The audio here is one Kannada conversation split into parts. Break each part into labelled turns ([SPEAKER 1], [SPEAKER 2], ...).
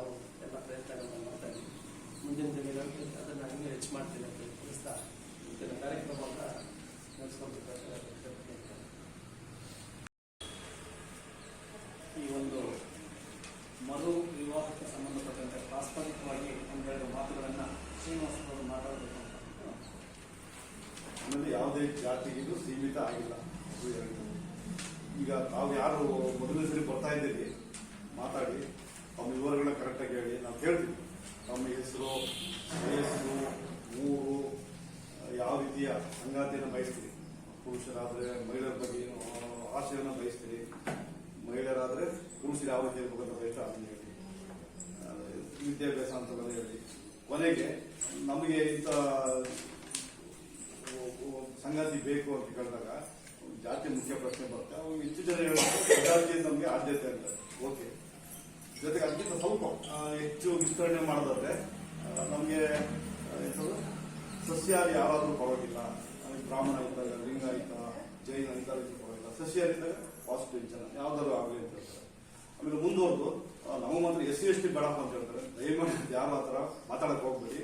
[SPEAKER 1] ನಾವು ಎಲ್ಲ ಪ್ರಯತ್ನಗಳನ್ನು ಮಾಡ್ತಾ ಇದ್ದೀವಿ. ಮುಂದಿನ ದಿನಗಳಲ್ಲಿ ಅದನ್ನು ಹಂಗೆ ಹೆಚ್ಚು ಮಾಡ್ತೀನಿ ಅಂತ ತಿಳಿಸ್ತಾ ಇವತ್ತಿನ ಕಾರ್ಯಕ್ರಮವನ್ನು ಈ ಒಂದು ಮರು ವಿವಾಹಕ್ಕೆ ಸಂಬಂಧಪಟ್ಟಂತೆ ಪ್ರಾಸ್ತಾವಿಕವಾಗಿ ಒಂದೆರಡು ಮಾತುಗಳನ್ನು ಶ್ರೀನಿವಾಸ ಅವರು ಮಾತಾಡಬೇಕು ಅಂತ.
[SPEAKER 2] ಆಮೇಲೆ ಯಾವುದೇ ಜಾತಿಗಿದು ಸೀಮಿತ ಆಗಿಲ್ಲ. ಈಗ ತಾವು ಯಾರು ಮೊದಲನೇ ಸರಿ ಬರ್ತಾ ಇದ್ದೀರಿ? ಮಾತಾಡಿ. ಕರೆಕ್ಟಾಗಿ ನಮ್ಮ ಹೆಸರು ವಯಸ್ಸು ಊರು ಯಾವ ರೀತಿಯ ಸಂಗಾತಿಯನ್ನು ಬಯಸ್ತೀರಿ? ಪುರುಷರಾದ್ರೆ ಮಹಿಳೆಯರ ಬಗ್ಗೆ ಏನು ಆಶೆಯನ್ನು ಬಯಸ್ತೀರಿ? ಮಹಿಳೆಯರಾದ್ರೆ ಪುರುಷರು ಯಾವ ರೀತಿ ಇರ್ಬೇಕಂತ ಬಯಸ್ತಾ ಅದನ್ನು ಹೇಳಿ. ವಿದ್ಯಾಭ್ಯಾಸ ಅಂತ ಹೇಳಿ. ಕೊನೆಗೆ ನಮಗೆ ಇಂಥ ಸಂಗಾತಿ ಬೇಕು ಅಂತ ಕೇಳಿದಾಗ ಜಾತಿ ಮುಖ್ಯ ಪ್ರಶ್ನೆ ಬರುತ್ತೆ. ಹೆಚ್ಚು ಜನ ಜಾತಿ ನಮಗೆ ಆದ್ಯತೆ ಅಂತ. ಓಕೆ ಜೊತೆಗೆ ಅದಕ್ಕಿಂತ ಸ್ವಲ್ಪ ಹೆಚ್ಚು ವಿಸ್ತರಣೆ ಮಾಡೋದಾದ್ರೆ ನಮಗೆ ಸಸ್ಯಾಹಾರಿ ಯಾರಾದರೂ ಪರವಾಗಿಲ್ಲ. ಬ್ರಾಹ್ಮಣ ಇದ್ದಾಗ ಲಿಂಗಾಯಿತ ಜೈನ ಇದ್ದಾಗ ಪರವಾಗಿಲ್ಲ. ಸಸ್ಯಾಹಾರಿ ಇದ್ದಾಗ ಪಾಸಿಟಿವ್ ಜನ ಯಾವ್ದಾದ್ರು ಆಗಲಿ ಅಂತ ಹೇಳ್ತಾರೆ. ಆಮೇಲೆ ಮುಂದುವರೆದು ನಮ್ಮ ಮಾತ್ರ ಎಸ್ ಸಿ ಎಸ್ ಟಿ ಬೇಡಪ್ಪ ಅಂತ ಹೇಳ್ತಾರೆ. ದಯಮಾಡಿ ಯಾರು ಆ ಥರ ಮಾತಾಡಕ್ ಹೋಗ್ಬೇಡಿ.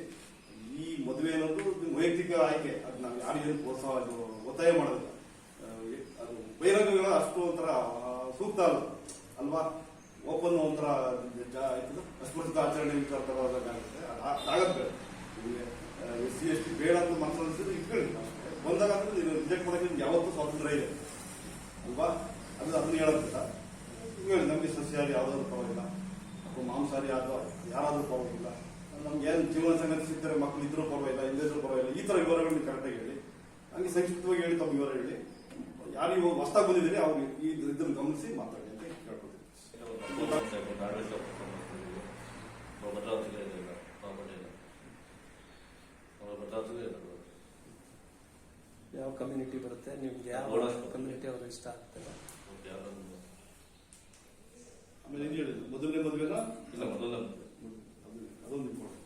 [SPEAKER 2] ಈ ಮದುವೆ ಅನ್ನೋದು ವೈಯಕ್ತಿಕ ಆಯ್ಕೆ. ಅದು ನಾವು ಯಾರಿಗೇನು ಪ್ರೋತ್ಸಾಹ ಅದು ಒತ್ತಾಯ ಮಾಡೋದಿಲ್ಲ. ಅದು ಬಹಿರಂಗಗಳ ಅಷ್ಟು ಒಂಥರ ಸೂಕ್ತ ಅಲ್ವಾ? ಓಪನ್ ಒಂಥರ ಅಸ್ಪೃಶ್ಯತ ಆಚರಣೆ ವಿಚಾರ ತರೋದಾಗುತ್ತೆ ಆಗತ್ತೆ. ಎಸ್ ಸಿ, ಎಸ್ ಟಿ ಬೇಡ ಅಂತ ಮನಸ್ಸು ಇಟ್ಕೊಳ್ಳಿ. ಬಂದಾಗ ನೀವು ರಿಜೆಕ್ಟ್ ಮಾಡೋಕೆ ನಿಮ್ಗೆ ಯಾವತ್ತೂ ಸ್ವಾತಂತ್ರ್ಯ ಇದೆ ಅಲ್ವಾ? ಅದು ಅದನ್ನ ಹೇಳೋದಿಲ್ಲ. ಹೇಳಿ ನಮಗೆ ಸಸ್ಯಾಹಾರಿ ಯಾವುದಾದ್ರೂ ಪರವಾಗಿಲ್ಲ. ಅಥವಾ ಮಾಂಸಾಹಾರಿ ಅಥವಾ ಯಾರಾದರೂ ಪರವಾಗಿಲ್ಲ. ನಮ್ಗೆ ಏನು ಜೀವನ ಸಂಗತಿ ಸಿಗ್ತಾರೆ ಮಕ್ಕಳು ಇದ್ರೂ ಪರವಾಗಿಲ್ಲ ಇಲ್ಲದ್ರೂ ಪರವಾಗಿಲ್ಲ. ಈ ಥರ ವಿವರಗಳನ್ನ ಕರೆಕ್ಟಾಗಿ ಹೇಳಿ. ಹಂಗೆ ಸಂಕ್ಷಿಪ್ತವಾಗಿ ಹೇಳಿ ತಮ್ಮ ವಿವರ ಹೇಳಿ. ಯಾರು ಇವಾಗ ಹೊಸ್ದಾಗಿ ಬಂದಿದ್ದೀರಿ, ಅವ್ರಿಗೆ ಈ ಇದನ್ನು ಗಮನಿಸಿ ಮಾತಾಡಿ.
[SPEAKER 1] ಯಾವ ಕಮ್ಯುನಿಟಿ ಬರುತ್ತೆ ನಿಮ್ಗೆ ಯಾವ. ಕಮ್ಯುನಿಟಿ ಅವರು ಇಷ್ಟ ಆಗ್ತದೆ
[SPEAKER 2] ಆಮೇಲೆ ಹೇಳಿದ್ರು ಮೊದಲನೇ ಮದುವೆನ
[SPEAKER 3] ಇಲ್ಲ ಮೊದಲ
[SPEAKER 2] ಅದೊಂದು ಇಂಪಾರ್ಟೆಂಟ್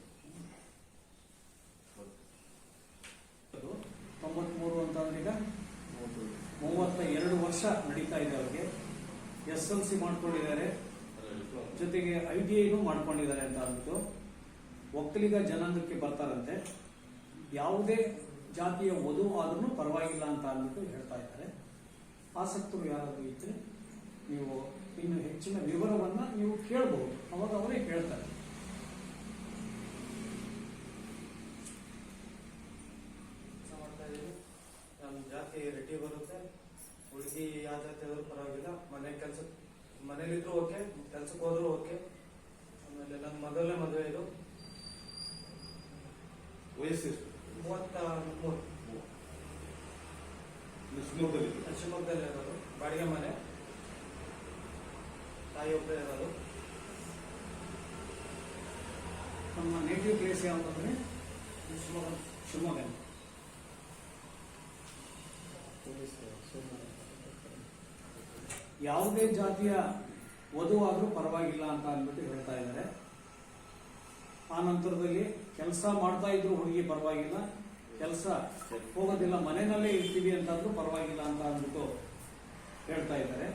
[SPEAKER 1] ತೊಂಬತ್ಮೂರು ಅಂತಂದ್ರೆ ಈಗ ಮೂವತ್ತ ಎರಡು ವರ್ಷ ನಡೀತಾ ಇದೆ ಅವ್ರಿಗೆ ಎಸ್ ಎಲ್ ಸಿ ಮಾಡ್ಕೊಂಡಿದ್ದಾರೆ ಜೊತೆಗೆ ಐ ಟಿ ಐನು ಮಾಡ್ಕೊಂಡಿದ್ದಾರೆ ಅಂತ ಅಂದ್ಬಿಟ್ಟು ಒಕ್ಕಲಿಗ ಜನಾಂಗಕ್ಕೆ ಬರ್ತಾರಂತೆ. ಯಾವುದೇ ಜಾತಿಯ ವಧು ಆದ್ರೂ ಪರವಾಗಿಲ್ಲ ಅಂತ ಅಂದ್ಬಿಟ್ಟು ಹೇಳ್ತಾ ಇದ್ದಾರೆ. ಆಸಕ್ತರು ಯಾರಾದ್ರೂ ಇದ್ರೆ ನೀವು ಇನ್ನು ಹೆಚ್ಚಿನ ವಿವರವನ್ನ ನೀವು ಕೇಳಬಹುದು ಅವಾಗ ಅವರೇ ಕೇಳ್ತಾರೆ
[SPEAKER 4] ಕೆಲಸ ಮಾಡ್ತಾ ಇದೀವಿ ನಮ್ಮ ಜಾತಿ ರೆಡ್ಡಿ ಬರುತ್ತೆ ಹುಡುಗಿ ಯಾವ ಜಾತಿ ಆದ್ರೂ ಪರವಾಗಿಲ್ಲ ಮನೆ ಕೆಲಸ ಮನೇಲಿದ್ರು ಓಕೆ ಕೆಲ್ಸಕ್ಕೆ ಹೋದ್ರು ಓಕೆ. ಆಮೇಲೆ ನನ್ನ ಮೊದಲನೇ ಮದುವೆ ಇದು.
[SPEAKER 2] ವಯಸ್ಸು
[SPEAKER 4] ಮೂವತ್ತ ಮೂರು
[SPEAKER 2] ಶಿವಮೊಗ್ಗದಲ್ಲಿ
[SPEAKER 4] ಇರೋದು. ಬಾಡಿಗೆ ಮನೆ. ತಾಯಿ ಒಬ್ಬ ಇರೋದು.
[SPEAKER 1] ನಮ್ಮ ನೇಟಿವ್ ಪ್ಲೇಸ್ ಯಾವುದಂದ್ರೆ?
[SPEAKER 4] ಶಿವಮೊಗ್ಗ.
[SPEAKER 1] ಶಿವಮೊಗ್ಗ. ಯಾವುದೇ ಜಾತಿಯ ವಧು ಆದ್ರೂ ಪರವಾಗಿಲ್ಲ ಅಂತ ಅಂದ್ಬಿಟ್ಟು ಹೇಳ್ತಾ ಇದ್ದಾರೆ. ಆ ನಂತರದಲ್ಲಿ ಕೆಲಸ ಮಾಡ್ತಾ ಇದ್ರು ಹುಡುಗಿ ಪರವಾಗಿಲ್ಲ. ಕೆಲಸ ಹೋಗೋದಿಲ್ಲ ಮನೆಯಲ್ಲೇ ಇರ್ತೀವಿ ಅಂತಂದ್ರೂ ಪರವಾಗಿಲ್ಲ ಅಂತ ಅಂದ್ಬಿಟ್ಟು ಹೇಳ್ತಾ ಇದ್ದಾರೆ.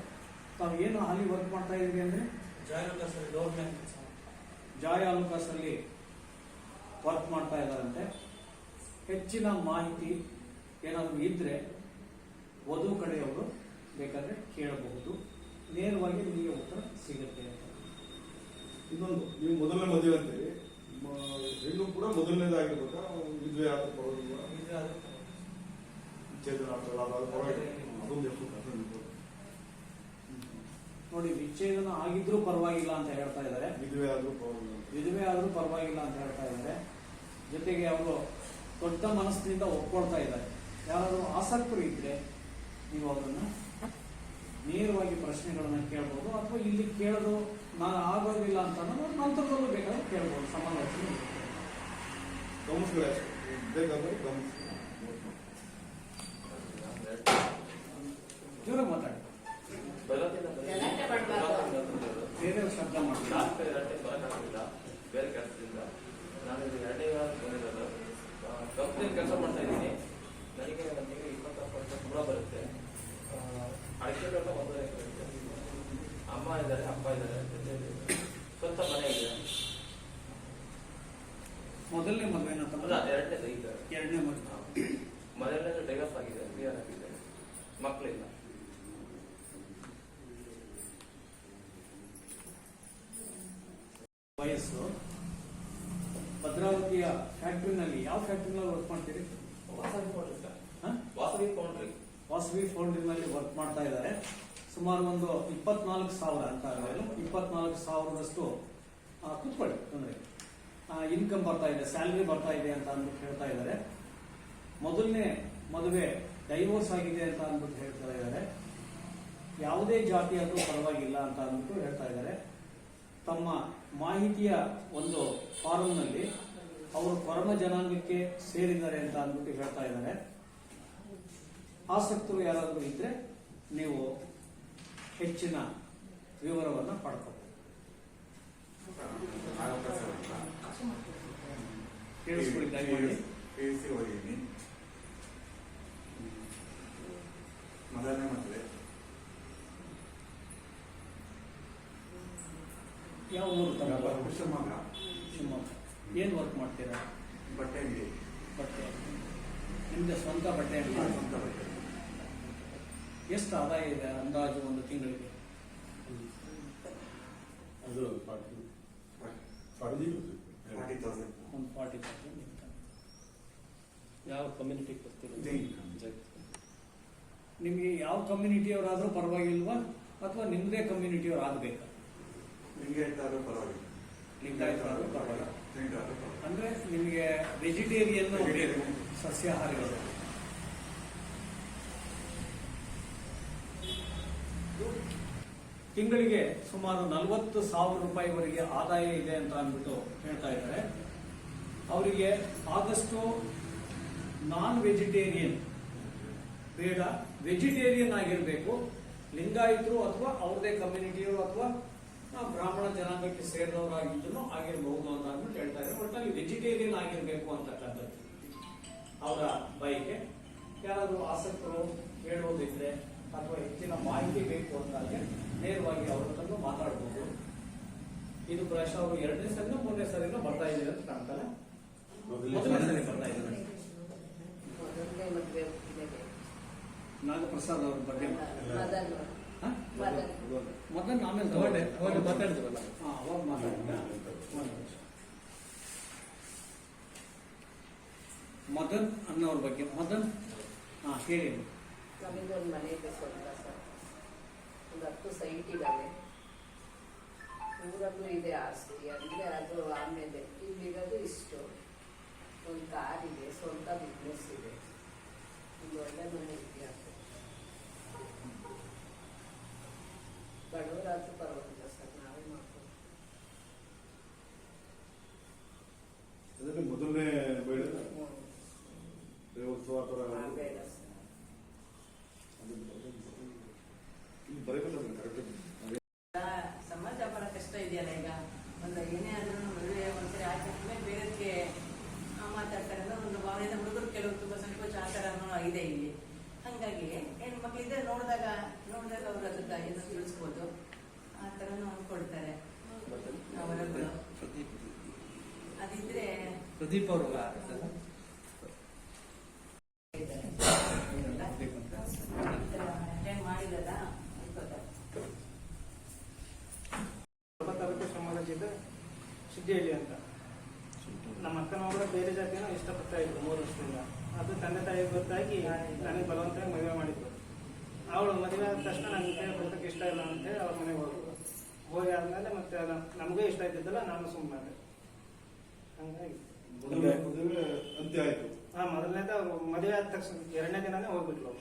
[SPEAKER 1] ತಾವು ಏನು ಅಲ್ಲಿ ವರ್ಕ್ ಮಾಡ್ತಾ ಇದ್ದೀವಿ ಅಂದ್ರೆ? ಜಾಯ್ ಅಲುಕಾಸಲ್ಲಿ ವರ್ಕ್ ಮಾಡ್ತಾ ಇದ್ದಾರಂತೆ. ಹೆಚ್ಚಿನ ಮಾಹಿತಿ ಏನಾದರೂ ಇದ್ರೆ ವಧು ಕಡೆಯವರು ಬೇಕಾದರೆ ಕೇಳಬಹುದು. ನೇರವಾಗಿ ನಿಮಗೆ ಉತ್ತರ ಸಿಗುತ್ತೆ ಅಂತ.
[SPEAKER 2] ಇನ್ನೊಂದು ನೀವು ಮೊದಲನೇ ಮದುವೆ ಅಂತೇಳಿ ಹೆಣ್ಣು ಕೂಡ ಮೊದಲನೇದಾಗಿರ್ಬೇಕಾ? ಮದುವೆ ಆದ ವಿಚ್ಛೇದನ ಆಗ್ತಲ್ಲ ಅದೊಂದು
[SPEAKER 1] ನೋಡಿ ವಿಚ್ಛೇದನ ಆಗಿದ್ರೂ ಪರವಾಗಿಲ್ಲ ಅಂತ ಹೇಳ್ತಾ ಇದ್ದಾರೆ.
[SPEAKER 2] ವಿಧವೆ ಆದ್ರೂ ಪರವಾಗಿಲ್ಲ
[SPEAKER 1] ವಿಧವೆ ಆದ್ರೂ ಪರವಾಗಿಲ್ಲ ಅಂತ ಹೇಳ್ತಾ ಇದ್ದಾರೆ. ಜೊತೆಗೆ ಅವರು ದೊಡ್ಡ ಮನಸ್ಸಿನಿಂದ ಒಪ್ಕೊಳ್ತಾ ಇದ್ದಾರೆ. ಯಾರಾದರೂ ಆಸಕ್ತರು ಇದ್ರೆ ನೀವು ಅವರನ್ನ ನೇರವಾಗಿ ಪ್ರಶ್ನೆಗಳನ್ನ ಕೇಳ್ಬೋದು ಅಥವಾ ಇಲ್ಲಿ ಕೇಳೋದು ನಾನು ಆಗೋದಿಲ್ಲ ಅಂತ ನಂತರದಲ್ಲೂ ಬೇಕಾದ್ರೆ ಕೇಳ್ಬೋದು ಸಮಾಲೋಚನೆ ಜೋರ ಮಾತಾಡಿ. ಬೇರೆ ಶಬ್ದ ಮಾಡಿ
[SPEAKER 3] ಬೇರೆ ಕೆಲಸದಿಂದ ನಾನು ಎರಡನೇ ಬಂದಿರೋದು. ಕೆಲಸ ಮಾಡ್ತಾ ಇದ್ದೀನಿ. ನನಗೆ ನನಗೆ ಇಪ್ಪತ್ತು ಪರ್ಸೆಂಟ್ ಕೂಡ ಬರುತ್ತೆ. ಆ, ಅಡಿಕೆಗಳೆಲ್ಲ ಒಂದು ಎಕರೆ. ಅಮ್ಮ ಇದ್ದಾರೆ ಅಪ್ಪ ಇದ್ದಾರೆ ಸ್ವಂತ ಮನೆ ಇದೆ.
[SPEAKER 1] ಮೊದಲನೇ ಮದುವೆ
[SPEAKER 3] ಅಲ್ಲ ಎರಡನೇ ಈಗ
[SPEAKER 1] ಎರಡನೇ ಮದುವೆ.
[SPEAKER 3] ಮೊದಲನೇ ಡೈವರ್ಸ್ ಆಗಿದೆ ಕ್ಲಿಯರ್ ಆಗಿದೆ. ಮಕ್ಕಳಿಲ್ಲ
[SPEAKER 1] ವಯಸ್ಸು. ಭದ್ರಾವತಿಯ ಫ್ಯಾಕ್ಟ್ರಿನಲ್ಲಿ ಯಾವ ಫ್ಯಾಕ್ಟ್ರಿನಲ್ಲಿ ವರ್ಕ್ ಮಾಡ್ತೀರಿ?
[SPEAKER 3] ವಾಸವಿ
[SPEAKER 1] ಹಾ?
[SPEAKER 3] ವಾಸವಿ ಫೌಂಡ್ರಿ
[SPEAKER 1] ವಾಸವಿ ಫೌಂಡ್ರಿನಲ್ಲಿ ವರ್ಕ್ ಮಾಡ್ತಾ ಇದ್ದಾರೆ. ಸುಮಾರು ಒಂದು ಇಪ್ಪತ್ನಾಲ್ಕು ಸಾವಿರ ಅಂತ ಇಪ್ಪತ್ನಾಲ್ಕು ಸಾವಿರದಷ್ಟು ಕುತ್ಕೊಳ್ಳಿ, ತೊಂದರೆ ಇನ್ಕಮ್ ಬರ್ತಾ ಇದೆ ಸ್ಯಾಲ್ರಿ ಬರ್ತಾ ಇದೆ ಅಂತ ಅಂದ್ಬಿಟ್ಟು ಹೇಳ್ತಾ ಇದ್ದಾರೆ. ಮೊದಲನೇ ಮದುವೆ ಡೈವೋರ್ಸ್ ಆಗಿದೆ ಅಂತ ಅಂದ್ಬಿಟ್ಟು ಹೇಳ್ತಾ ಇದ್ದಾರೆ. ಯಾವುದೇ ಜಾತಿ ಅದು ಪರವಾಗಿಲ್ಲ ಅಂತ ಅಂದ್ಬಿಟ್ಟು ಹೇಳ್ತಾ ಇದ್ದಾರೆ. ತಮ್ಮ ಮಾಹಿತಿಯ ಒಂದು ಫಾರಂನಲ್ಲಿ ಅವರು ಪರಮ ಜನಾಂಗಕ್ಕೆ ಸೇರಿದ್ದಾರೆ ಅಂತ ಅಂದ್ಬಿಟ್ಟು ಹೇಳ್ತಾ ಇದ್ದಾರೆ. ಆಸಕ್ತರು ಯಾರಾದರೂ ಇದ್ರೆ ನೀವು ಹೆಚ್ಚಿನ ವಿವರವನ್ನು ಪಡ್ಕೋಬಹುದು
[SPEAKER 5] ಓದಿದ್ದೀನಿ ಮೊದಲನೇ ಮದುವೆ.
[SPEAKER 1] ಯಾವ ಊರು
[SPEAKER 5] ಶಿವಮೊಗ್ಗ.
[SPEAKER 1] ಶಿವಮೊಗ್ಗ. ಏನ್ ವರ್ಕ್ ಮಾಡ್ತೀರಾ?
[SPEAKER 5] ಬಟ್ಟೆ ಅಂಗಡಿ.
[SPEAKER 1] ಬಟ್ಟೆ ನಿಮ್ದು ಸ್ವಂತ ಬಟ್ಟೆ ಅಂಗಡಿ?
[SPEAKER 5] ಸ್ವಂತ ಬಟ್ಟೆ.
[SPEAKER 1] ಎಷ್ಟು ಆದಾಯ ಇದೆ ಅಂದಾಜು ಒಂದು ತಿಂಗಳಿಗೆ?
[SPEAKER 6] ಅದು
[SPEAKER 1] ಒಂದು ಫಾರ್ಟಿ ತೌಸಂಡ್.
[SPEAKER 7] ಯಾವ ಕಮ್ಯುನಿಟಿಗೆ ಬರ್ತೀರಿ
[SPEAKER 5] ಜೈನ್
[SPEAKER 1] ನಿಮಗೆ ಯಾವ ಕಮ್ಯುನಿಟಿಯವರಾದ್ರೂ ಪರವಾಗಿಲ್ವಾ? ಅಥವಾ ನಿಮ್ಮದೇ ಕಮ್ಯುನಿಟಿಯವ್ರು ಆಗ್ಬೇಕಾ?
[SPEAKER 5] ನಿಮಗೆ ಆದ್ರೂ ಪರವಾಗಿಲ್ಲ.
[SPEAKER 1] ಲಿಂಗಾಯತರಾದ್ರೂ ಪರವಾಗಿಲ್ಲ. ಅಂದ್ರೆ ನಿಮಗೆ ವೆಜಿಟೇರಿಯನ್ ಬೇಕು ಸಸ್ಯಾಹಾರಿಗಳು. ತಿಂಗಳಿಗೆ ಸುಮಾರು ನಲವತ್ತು ಸಾವಿರ ರೂಪಾಯಿವರೆಗೆ ಆದಾಯ ಇದೆ ಅಂತ ಅಂದ್ಬಿಟ್ಟು ಹೇಳ್ತಾ ಇದ್ದಾರೆ. ಅವರಿಗೆ ಆದಷ್ಟು ನಾನ್ ವೆಜಿಟೇರಿಯನ್, ಬೇಡ, ವೆಜಿಟೇರಿಯನ್ ಆಗಿರಬೇಕು. ಲಿಂಗಾಯಿತರು ಅಥವಾ ಅವ್ರದೇ ಕಮ್ಯುನಿಟಿಯವರು ಅಥವಾ ಬ್ರಾಹ್ಮಣ ಜನಾಂಗಕ್ಕೆ ಸೇರಿದವರಾಗಿದ್ದು ಆಗಿರಬಹುದು ಅಂತ ಅಂದ್ಬಿಟ್ಟು ಹೇಳ್ತಾ ಇದ್ದಾರೆ. ಒಟ್ಟಾಗಿ ವೆಜಿಟೇರಿಯನ್ ಆಗಿರಬೇಕು ಅಂತಕ್ಕಂಥದ್ದು. ಅವರ ಬಯಕೆ. ಯಾರಾದರೂ ಆಸಕ್ತರು ಹೇಳುವುದಿದ್ರೆ ಅಥವಾ ಹೆಚ್ಚಿನ ಮಾಹಿತಿ ಬೇಕು ಅಂತಾದ್ರೆ ನೇರವಾಗಿ ಅವರ ತಂದು ಮಾತಾಡಬಹುದು ಇದು ಪ್ರಾಯಶಃ ಅವರು ಎರಡನೇ ಸರಿನೂ ಮೂರನೇ ಸರಿನೂ ಬರ್ತಾ ಇದೆ ಅಂತ ಕಾಣ್ತಾರೆ ಬರ್ತಾ ಇದ್ದಾರೆ.
[SPEAKER 8] ಹುಟ್ಟಿದೆ
[SPEAKER 1] ನಾಗಪ್ರಸಾದ್ ಅವ್ರ ಬಗ್ಗೆ? ಮೊದಲು ಆಮೇಲೆ ತಗೊಂಡೆ.
[SPEAKER 7] ಅವಾಗ ಮಾತಾಡಿದ್ರಲ್ಲ
[SPEAKER 1] ಹಾ, ಅವಾಗ ನಿಮಿಷ. ಮದನ್ ಅನ್ನೋರ ಬಗ್ಗೆ ಮದನ್ ಹಾ ಹೇಳಿ.
[SPEAKER 8] ನಮಗೆ ಒಂದು ಮನೆ ಇದೆ ಸ್ವಂತ ಸರ್. ಒಂದು ಹತ್ತು ಸೈಟ್ ಇದ್ದಾವೆ. ಊರಲ್ಲೂ ಇದೆ ಆಸ್ತಿ ಅಂದರೆ ಅದು ಆಮೇಲೆ ಇಲ್ಲಿರೋದು ಇಷ್ಟು. ಒಂದು ಕಾರ್ ಇದೆ, ಸ್ವಂತ ಬಿಸ್ನೆಸ್ ಇದೆ. ಒಂದು ಒಳ್ಳೆ ಮನೆ ಇದೆಯಾ ಬಡವರಾದ್ರೂ ಪರವಾಗಿಲ್ಲ ಸರ್ ನಾವೇ ಮಾಡ್ತೀವಿ
[SPEAKER 2] ಅದರಲ್ಲಿ ಮೊದಲನೇ ಬೇಡ ದೇವೋತ್ಸವ ಆ ಥರ
[SPEAKER 8] ಹ್ಮ್. ಬೇಡ ಸರ್
[SPEAKER 2] ಇಲ್ಲಿ ಬರೀಬೇಕು ಕರೆಕ್ಟ್
[SPEAKER 9] ಸಮಾಜ ಬಹಳ ಕಷ್ಟ ಇದೆಯಲ್ಲ ಈಗ ಒಂದು ಏನೇ ಆದ್ರೂ ಮದುವೆ ಒಂದ್ಸರಿ ಆದ್ಮೇಲೆ ಬೇರೆದಕ್ಕೆ ಮಾತಾಡ್ತಾರೆ ಅಂದ್ರೆ ಒಂದು ಭಾವನೆಯಿಂದ ಹುಡುಗರು ಕೆಲವು ತುಂಬಾ ಸಂಕೋಚ ಆ ಥರ ಇದೆ ಇಲ್ಲಿ ಹಂಗಾಗಿ ಹೆಣ್ಮಕ್ಳಿದ್ರೆ ನೋಡಿದಾಗ ನೋಡಿದಾಗ ಅವ್ರು ಅದಕ್ಕೆ ಏನು ತಿಳಿಸ್ಬೋದು ಆ ಥರನೂ ಕೊಡ್ತಾರೆ ಅವರೊಬ್ಬರು ಅದಿದ್ರೆ
[SPEAKER 7] ಪ್ರದೀಪ್ ಅವರು
[SPEAKER 4] ಜಿಲ್ಲೆ ಸಿದ್ದಿಹಳ್ಳಿ ಅಂತ. ನಮ್ಮ ಅಕ್ಕನ ಮಗಳು ಬೇರೆ ಜಾತಿನ ಇಷ್ಟಪಡ್ತಾ ಇದ್ರು ಮೂರು ವರ್ಷದಿಂದ ಅದು ತಂದೆ ತಾಯಿ ಗೊತ್ತಾಗಿ ನನಗೆ ಬಲವಂತವಾಗಿ ಮದುವೆ ಮಾಡಿದ್ರು ಅವಳು ಮದುವೆ ಆದ ತಕ್ಷಣ ನನಗೆ ಬದುಕಕ್ಕೆ ಇಷ್ಟ ಇಲ್ಲ ಅಂತ ಹೇಳಿ ಅವ್ರ ಮನೆಗೆ ಹೋದ್ರು ಹೋಗಿ ಆದ್ಮೇಲೆ ಮತ್ತೆ ನಮಗೂ ಇಷ್ಟ ಇದ್ದಿದ್ದಲ್ಲ ನಾನು ಸುಮ್ಮನೆ ಹಂಗಾಗಿ
[SPEAKER 2] ಮದುವೆ ಅಂತ್ಯ ಆಯ್ತು.
[SPEAKER 4] ಹಾ ಮೊದಲನೇದ ಮದುವೆ ಆದ ತಕ್ಷಣ ಎರಡನೇ ದಿನಾನೇ ಹೋಗ್ಬಿಟ್ಲು.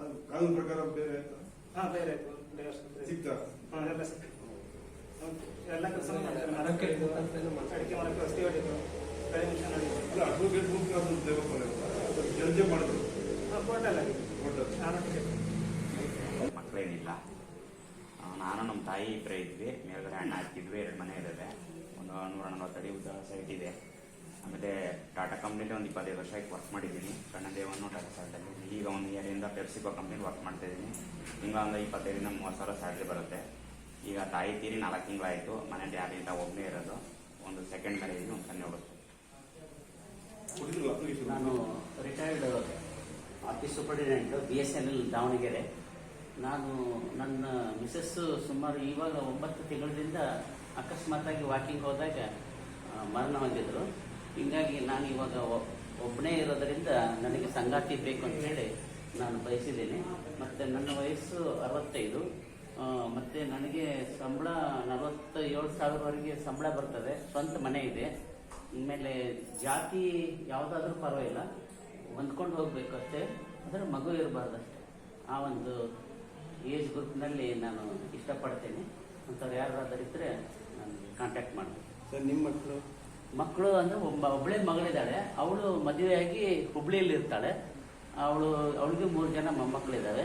[SPEAKER 2] ಅದು ಕಾನೂನು ಪ್ರಕಾರ ಬೇರೆ ಆಯ್ತಾ?
[SPEAKER 4] ಹಾ ಬೇರೆ ಆಯ್ತು. ಹಾ ಎಲ್ಲ ಸಿಕ್ತು ಎಲ್ಲ ಕೆಲಸ
[SPEAKER 7] ಮರಕ್ಕೆ.
[SPEAKER 4] ಅಡಿಕೆ ವಸ್ತಿ ಮಿಷನ್
[SPEAKER 2] ಅಲ್ಲ ಅಡ್ವೊಕೇಟ್ ಅದು ದೇವಸ್ಥಾನ ಜಡ್ಜೆ ಮಾಡಿದ್ರು.
[SPEAKER 10] ಮಕ್ಕಳೇನಿಲ್ಲ. ನಾನು ನಮ್ಮ ತಾಯಿ ಇಬ್ಬರೇ ಇದ್ವಿ. ಮೇಲ್ಗಡೆ ಅಣ್ಣ ಹಾಕಿದ್ವಿ ಎರಡು ಮನೆ ಇದ್ದಾವೆ. ಒಂದು ನೂರ ನಲ್ವತ್ತು ಅಡಿ ಉದ್ದ ಸೈಟ್ ಇದೆ. ಆಮೇಲೆ ಟಾಟಾ ಕಂಪ್ನಿಲಿ ಒಂದು ಇಪ್ಪತ್ತೈದು ವರ್ಷ ವರ್ಕ್ ಮಾಡಿದ್ದೀನಿ. ಕಣ್ಣದೇವನ್ನು ಟಾಟಾ ಸ್ಯಾಲ್ಟಲ್ಲಿ ಈಗ ಒಂದು ಇಯರಿಂದ ಪೆಪ್ಸಿಕೋ ಕಂಪ್ನಿಲಿ ವರ್ಕ್ ಮಾಡ್ತಾ ಇದ್ದೀನಿ. ತಿಂಗಳ ಒಂದು ಇಪ್ಪತ್ತೈದರಿಂದ ಮೂವತ್ತು ಸಾವಿರ ಸ್ಯಾಲ್ರಿ ಬರುತ್ತೆ. ಈಗ ತಾಯಿ ತೀರಿ ನಾಲ್ಕು ತಿಂಗಳಾಯಿತು. ಮನೇಲಿ ಯಾರಿಂದ ಒಬ್ಬನೇ ಇರೋದು. ಒಂದು ಸೆಕೆಂಡ್ ಮ್ಯಾರೇಜ್ ಒಂದು ಸಣ್ಣ ಹುಡುಗ
[SPEAKER 6] ನಾನು retired office superintendent B S N L Davanagere. ನಾನು ನನ್ನ ಮಿಸಸ್ಸು ಸುಮಾರು ಇವಾಗ ಒಂಬತ್ತು ತಿಂಗಳಿಂದ ಅಕಸ್ಮಾತಾಗಿ ವಾಕಿಂಗ್ ಹೋದಾಗ ಮರಣ ಹೊಂದಿದ್ರು ಹೀಗಾಗಿ ನಾನು ಇವಾಗ ಒಬ್ಬನೇ ಇರೋದರಿಂದ ನನಗೆ ಸಂಗಾತಿ ಬೇಕು ಅಂತ ಹೇಳಿ ನಾನು ಬಯಸಿದ್ದೇನೆ. ಮತ್ತು ನನ್ನ ವಯಸ್ಸು ಅರವತ್ತೈದು. ಮತ್ತೆ ನನಗೆ ಸಂಬಳ ನಲವತ್ತ ಏಳು ಸಾವಿರವರೆಗೆ ಸಂಬಳ ಬರ್ತದೆ. ಸ್ವಂತ ಮನೆ ಇದೆ. ಆಮೇಲೆ ಜಾತಿ ಯಾವುದಾದ್ರೂ ಪರವಾಗಿಲ್ಲ. ಹೊಂದ್ಕೊಂಡು ಹೋಗ್ಬೇಕು ಅಷ್ಟೇ. ಆದರೆ ಮಗು ಇರಬಾರ್ದು ಅಷ್ಟೇ. ಆ ಒಂದು ಏಜ್ ಗ್ರೂಪ್ನಲ್ಲಿ ನಾನು ಇಷ್ಟಪಡ್ತೇನೆ. ಅಂಥವ್ರು ಯಾರಾದರೂ ಇದ್ದರೆ ನಾನು ಕಾಂಟ್ಯಾಕ್ಟ್ ಮಾಡ್ತೀನಿ
[SPEAKER 5] ಸರ್, ನಿಮ್ಮ ಮಕ್ಕಳು?
[SPEAKER 6] ಮಕ್ಕಳು ಅಂದ್ರೆ ಒಬ್ಬ ಒಬ್ಬಳೇ ಮಗಳಿದ್ದಾಳೆ. ಅವಳು ಮದುವೆಯಾಗಿ ಹುಬ್ಳಿಯಲ್ಲಿ ಇರ್ತಾಳೆ ಅವಳು ಅವಳಿಗೆ ಮೂರು ಜನ ಮೊಮ್ಮಕ್ಕಳಿದ್ದಾವೆ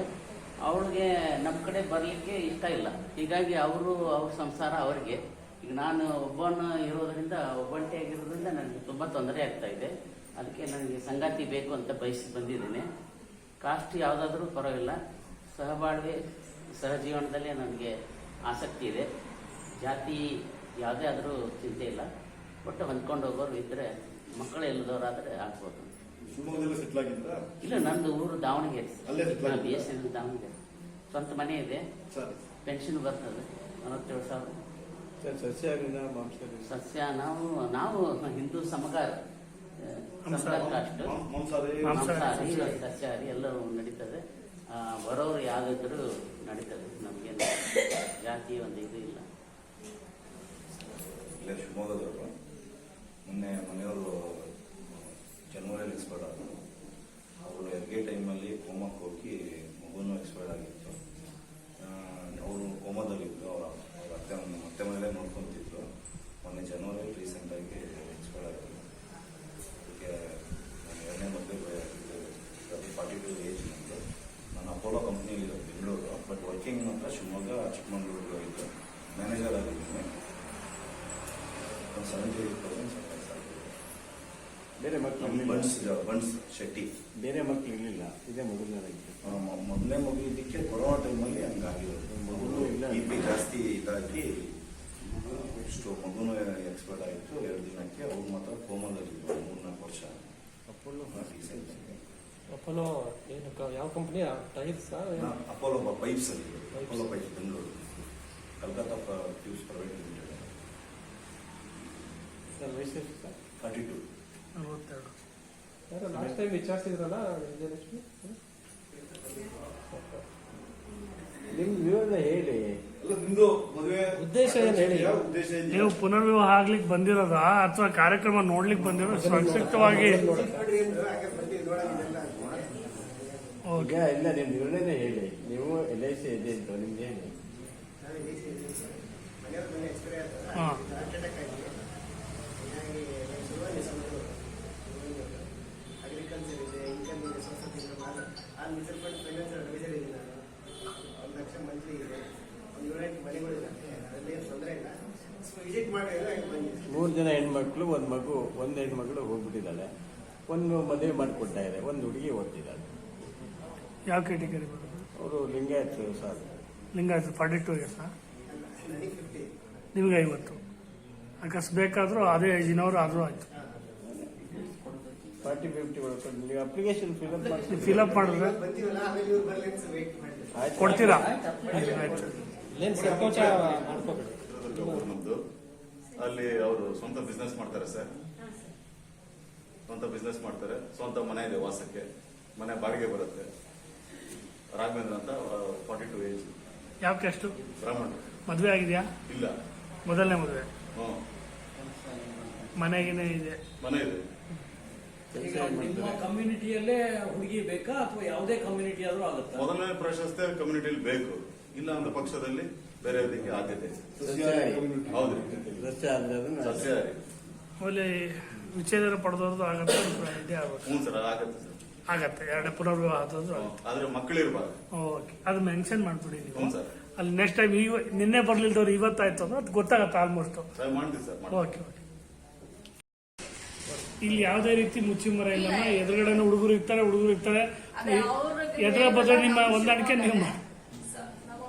[SPEAKER 6] ಅವಳಿಗೆ ನಮ್ಮ ಕಡೆ ಬರಲಿಕ್ಕೆ ಇಷ್ಟ ಇಲ್ಲ. ಹೀಗಾಗಿ ಅವರು ಅವ್ರ ಸಂಸಾರ ಅವರಿಗೆ. ಈಗ ನಾನು ಒಬ್ಬನ ಇರೋದರಿಂದ ಒಬ್ಬಂಟಿಯಾಗಿರೋದ್ರಿಂದ ನನಗೆ ತುಂಬ ತೊಂದರೆ ಆಗ್ತಾ ಇದೆ. ಅದಕ್ಕೆ ನನಗೆ ಸಂಗಾತಿ ಬೇಕು ಅಂತ ಬಯಸಿ ಬಂದಿದ್ದೀನಿ. ಕಾಸ್ಟ್ ಯಾವುದಾದ್ರೂ ಪರವಾಗಿಲ್ಲ. ಸಹಬಾಳ್ವೆ, ಸಹಜೀವನದಲ್ಲೇ ನನಗೆ ಆಸಕ್ತಿ ಇದೆ. ಜಾತಿ ಯಾವುದೇ ಆದರೂ ಚಿಂತೆ ಇಲ್ಲ. ಒಟ್ಟು ಹೊಂದ್ಕೊಂಡು ಹೋಗೋರು ಇದ್ದರೆ ಮಕ್ಕಳು ಇಲ್ಲದವರಾದರೆ ಆಗ್ಬೋದು.
[SPEAKER 2] ಶಿವಮೊಗ್ಗದಲ್ಲಿ ಸೆಟ್ಲ್ ಆಗಿದ್ರಾ
[SPEAKER 6] ಇಲ್ಲ ನಂದು ಊರು ದಾವಣಗೆರೆ.
[SPEAKER 2] ಅಲ್ಲೇ settle
[SPEAKER 6] B S N Davanagere. ಸ್ವಂತ ಮನೆ ಇದೆ.
[SPEAKER 2] ಸರಿ.
[SPEAKER 6] ಪೆನ್ಷನ್ ಬರ್ತದೆ ನಲವತ್ತೇಳು ಸಾವಿರ.
[SPEAKER 5] ಸರ್ ಸಸ್ಯಾಹಾರಿನ ಮಾಂಸಾಹಾರಿ.
[SPEAKER 6] ಸಸ್ಯ ನಾವು ನಾವು ಹಿಂದೂ ಸಮಗಾರ. ಸಮಗಾರ ಕಾಸ್ಟ್
[SPEAKER 2] ಮಾಂ- ಮಾಂಸಾಹಾರಿ.
[SPEAKER 6] ಮಾಂಸಾಹಾರಿ ಸಸ್ಯಾಹಾರಿ ಎಲ್ಲವೂ ನಡೀತದೆ. ಆ, ಬರೋರು ಯಾವ್ದಿದ್ರು ನಡೀತದೆ. ನಮ್ಗೆ ಜಾತಿ ಒಂದು ಇದು ಇಲ್ಲ.
[SPEAKER 11] ಇಲ್ಲೇ ಶಿವಮೊಗ್ಗದವರು. ಮೊನ್ನೆ ಮನೆಯವರು ಜನವರಿಯಲ್ಲಿ ಎಕ್ಸ್ಪೈರ್ಡ್ ಆದರು ಅವರು ಹೆರಿಗೆ ಟೈಮಲ್ಲಿ ಕೋಮಕ್ಕೆ ಹೋಗಿ ಮಗುನು ಎಕ್ಸ್ಪೈರ್ಡ್ ಆಗಿತ್ತು. ಅವರು ಕೋಮದಲ್ಲಿದ್ದರು ಅವರ, ಅವ್ರ ಅತ್ತೆ ಅತ್ತೆ ಮನೇಲೆ ನೋಡ್ಕೊತಿದ್ರು. ಮೊನ್ನೆ ಜನವರಿಯಲ್ಲಿ ರೀಸೆಂಟಾಗಿ ಎಕ್ಸ್ಪೈರ್ಡ್ ಆಗಿದ್ರು ಅದಕ್ಕೆ ನಾನು ಎರಡನೇ ಮದುವೆ ಫಾರ್ಟಿ ಟು ಏಜ್ ನಂದು ನಾನು ಅಪೋಲೋ ಕಂಪ್ನಿಯಲ್ಲಿ ಬೆಂಗಳೂರು. ಬಟ್ ವರ್ಕಿಂಗ್ ಮಾತ್ರ ಶಿವಮೊಗ್ಗ, ಚಿಕ್ಕಮಗಳೂರು ಹೋಗಿದ್ದು ಮ್ಯಾನೇಜರ್ ಆಗಿದ್ದೀನಿ. ಸೆವೆಂಟಿ ಏಟ್ ಪರ್ಸೆಂಟ್
[SPEAKER 5] ಬೇರೆ ಮಕ್ಕಳು
[SPEAKER 11] ಬಂಡ್ಸ್ ಬನ್ಸ್ ಬನ್ಸ್ ಶೆಟ್ಟಿ.
[SPEAKER 5] ಬೇರೆ ಮಕ್ಕಳು ಇರಲಿಲ್ಲ. ಇದೇ ಮೊದಲನೇದಾಗಿ
[SPEAKER 11] ಆ, ಮ- ಮೊದಲನೇ ಮಗು ಇದಕ್ಕೆ ಕೊರೋನಾ ಟೈಮಲ್ಲಿ ಹಂಗಾಗಿರೋದು.
[SPEAKER 5] ಮಗುನು ಇಲ್ಲ.
[SPEAKER 11] ಬಿ ಪಿ ಜಾಸ್ತಿ ಇದಾಗಿ ಎಷ್ಟು ಮಗುನು ಎಕ್ಸ್ಪರ್ಟ್ ಆಯಿತು ಎರಡು ದಿನಕ್ಕೆ ಅವ್ರು ಮಾತ್ರ ಕೋಮದಲ್ಲಿದ್ರು ಮೂರ್ನಾಲ್ಕು ವರ್ಷ.
[SPEAKER 5] ಅಪೋಲೋ.
[SPEAKER 11] ರೀಸೆಂಟ್
[SPEAKER 7] ಅಪೋಲೋ ಏನು ಕ- ಯಾವ ಕಂಪ್ನಿ ಟೈರ್ಸ್
[SPEAKER 11] ಅಪೋಲೋ ಪೈಪ್ಸ್ ಅಲ್ಲಿ Apollo pipes Bengaluru. Calcutta tubes private limited
[SPEAKER 5] sir ವಯಸ್ಸು ಎಷ್ಟು ಸರ್?
[SPEAKER 11] ಫಾರ್ಟಿ ಟು
[SPEAKER 7] ನಲವತ್ತೆರಡು. ಯಾರು ಲಾಸ್ಟ್ ಟೈಮ್ ವಿಚಾರಿಸಿದ್ರಲ್ಲ ವಿಜಯಲಕ್ಷ್ಮಿ?
[SPEAKER 5] ನಿಮ್ಮ ಹೇಳಿ.
[SPEAKER 2] ಅಲ್ಲ ನಿಮ್ದು ಮದುವೆ
[SPEAKER 7] ಉದ್ದೇಶ ಏನ್ ಹೇಳಿ?
[SPEAKER 2] ಉದ್ದೇಶ?
[SPEAKER 12] ನೀವು ಪುನರ್ವಿವಾಹ ಆಗ್ಲಿಕ್ಕೆ ಬಂದಿರೋದಾ? ಅಥವಾ ಕಾರ್ಯಕ್ರಮ ನೋಡ್ಲಿಕ್ಕೆ ಬಂದಿರೋ? ಸಂಕ್ಷಿಪ್ತವಾಗಿ
[SPEAKER 5] ಈಗ ಇಲ್ಲ ನಿಮ್ಮ ವಿವರಣೆ ಹೇಳಿ. ನೀವು ಎಲ್ ಐ ಸಿ ಇದೆ ಅಂತ ನಿಮ್ದು ಹೇಳಿ.
[SPEAKER 12] ಹಾ.
[SPEAKER 4] ಅಗ್ರಿಕಲ್ಚರ್ ಇದೆ ಇನ್ಕಮ್ ಇದೆ ಸೊಸೈಟಿ ಇದೆ ಅಲ್ಲಿ ಮ್ಯೂಚುವಲ್ ಫಂಡ್ ಫೈನಾನ್ಸ್ ಅಡ್ವೈಸರ್ ಇದೆ ನಾನು ಒಂದು ಲಕ್ಷ ಮಂತ್ಲಿ ಇದೆ ಒಂದು ಯೂನಿಟ್ ಮನೆಗಳಿದೆ ಅದರಲ್ಲಿ ಏನು ತೊಂದರೆ ಇಲ್ಲ ವಿಸಿಟ್ ಮಾಡಿ
[SPEAKER 5] ಮೂರು ಜನ ಹೆಣ್ಮಕ್ಳು ಒಂದು ಮಗು ಒಂದು ಹೆಣ್ಮಗಳು ಹೋಗ್ಬಿಟ್ಟಿದ್ದಾಳೆ. ಒಂದು ಮದುವೆ ಮಾಡಿಕೊಡ್ತಾ ಇದೆ ಒಂದು ಹುಡುಗಿ ಓದ್ತಿದ್ದಾಳೆ.
[SPEAKER 12] ಯಾವ ಕ್ಯಾಟಗರಿ
[SPEAKER 5] ಅವರು Lingayat sir.
[SPEAKER 12] Lingayat forty two years ನಿಮಗೆ ಐವತ್ತು. ಅಕಸ್ ಬೇಕಾದರೂ ಅದೇ ಏಜಿನವರು ಆದರೂ ಆಯ್ತು.
[SPEAKER 5] ಫಾರ್ಟಿ ಫಿಫ್ಟಿ ನೀವು ಅಪ್ಲಿಕೇಶನ್ ಫಿಲಪ್ ಮಾಡಿ
[SPEAKER 12] ಫಿಲಪ್ ಮಾಡಿದ್ರೆ ಕೊಡ್ತೀರಾ?
[SPEAKER 11] ನಮ್ದು ಅಲ್ಲಿ ಅವರು ಸ್ವಂತ ಬಿಸ್ನೆಸ್ ಮಾಡ್ತಾರೆ ಸರ್. ಸ್ವಂತ ಬಿಸ್ನೆಸ್ ಮಾಡ್ತಾರೆ. ಸ್ವಂತ ಮನೆ ಇದೆ ವಾಸಕ್ಕೆ. ಮನೆ ಬಾಡಿಗೆ ಬರುತ್ತೆ. ರಾಘವೇಂದ್ರ ಅಂತ ಫಾರ್ಟಿ ಟು ಏಜ್
[SPEAKER 12] ಯಾವ ಕ್ಯಾಸ್ಟು
[SPEAKER 11] ಬ್ರಾಹ್ಮಣ.
[SPEAKER 12] ಮದುವೆ ಆಗಿದೆಯಾ?
[SPEAKER 11] ಇಲ್ಲ.
[SPEAKER 12] ಮೊದಲನೇ ಮದುವೆ.
[SPEAKER 11] ಹ್ಞೂ
[SPEAKER 12] ಮನೆಗೇನೆ ಇದೆ.
[SPEAKER 11] ಮನೆ ಇದೆ.
[SPEAKER 1] ನಿಮ್ಮ ಕಮ್ಯುನಿಟಿಯಲ್ಲೇ ಹುಡುಗಿ ಬೇಕಾ ಅಥವಾ ಯಾವುದೇ ಕಮ್ಯುನಿಟಿ ಆದ್ರೂ ಆಗುತ್ತೆ?
[SPEAKER 11] ಮೊದಲನೇ ಪ್ರಶಸ್ತಿ ಕಮ್ಯುನಿಟಿಲಿ ಬೇಕು. ಇಲ್ಲ ಅಂದ ಪಕ್ಷದಲ್ಲಿ ಬೇರೆ ಅದಕ್ಕೆ ಆದ್ಯತೆ. ಹೌದ್ರಿ. ಸಸ್ಯಾಹಾರಿ
[SPEAKER 12] ಆಮೇಲೆ ವಿಚ್ಛೇದನ ಪಡೆದವ್ರದ್ದು ಆಗತ್ತೆ ಇದೇ ಆಗುತ್ತೆ
[SPEAKER 11] ಹ್ಞೂ ಸರ್ ಆಗತ್ತೆ ಸರ್.
[SPEAKER 12] ಆಗತ್ತೆ ಎರಡನೇ ಪುನರ್ವಿವಾಹ ಆದದ್ದು.
[SPEAKER 11] ಆದ್ರೆ ಮಕ್ಕಳಿರ್ಬಾರ್ದು.
[SPEAKER 12] ಓಕೆ ಅದು ಮೆನ್ಷನ್ ಮಾಡ್ಬಿಡಿ
[SPEAKER 11] ಹ್ಞೂ
[SPEAKER 12] ನೀವು
[SPEAKER 11] ಸರ್.
[SPEAKER 12] ಅಲ್ಲಿ ನೆಕ್ಸ್ಟ್ ಟೈಮ್ ಈಗ ನಿನ್ನೆ ಬರ್ಲಿಲ್ದವ್ರು ಇವತ್ತಾಯ್ತು ಅಂದ್ರೆ ಅದು ಗೊತ್ತಾಗತ್ತೆ ಆಲ್ಮೋಸ್ಟ್
[SPEAKER 11] ಸರ್ ಮಾಡ್ತೀವಿ ಸರ್ ಮಾಡ್ತೀವಿ
[SPEAKER 12] ಓಕೆ ಓಕೆ. ಇಲ್ಲಿ ಯಾವುದೇ ರೀತಿ ಮುಚ್ಚಿಮರ ಇಲ್ಲ ಎದುರುಗಡೆ ಹುಡುಗರು ಇರ್ತಾರೆ ಹುಡುಗರು ಇರ್ತಾರೆ. ಎದುರ ಬದ್ರ ನಿಮ್ಮ ಹೊಂದಾಣಿಕೆ ನೀವು ಮಾಡಿ
[SPEAKER 13] ಸೊ ನಮ್ಮ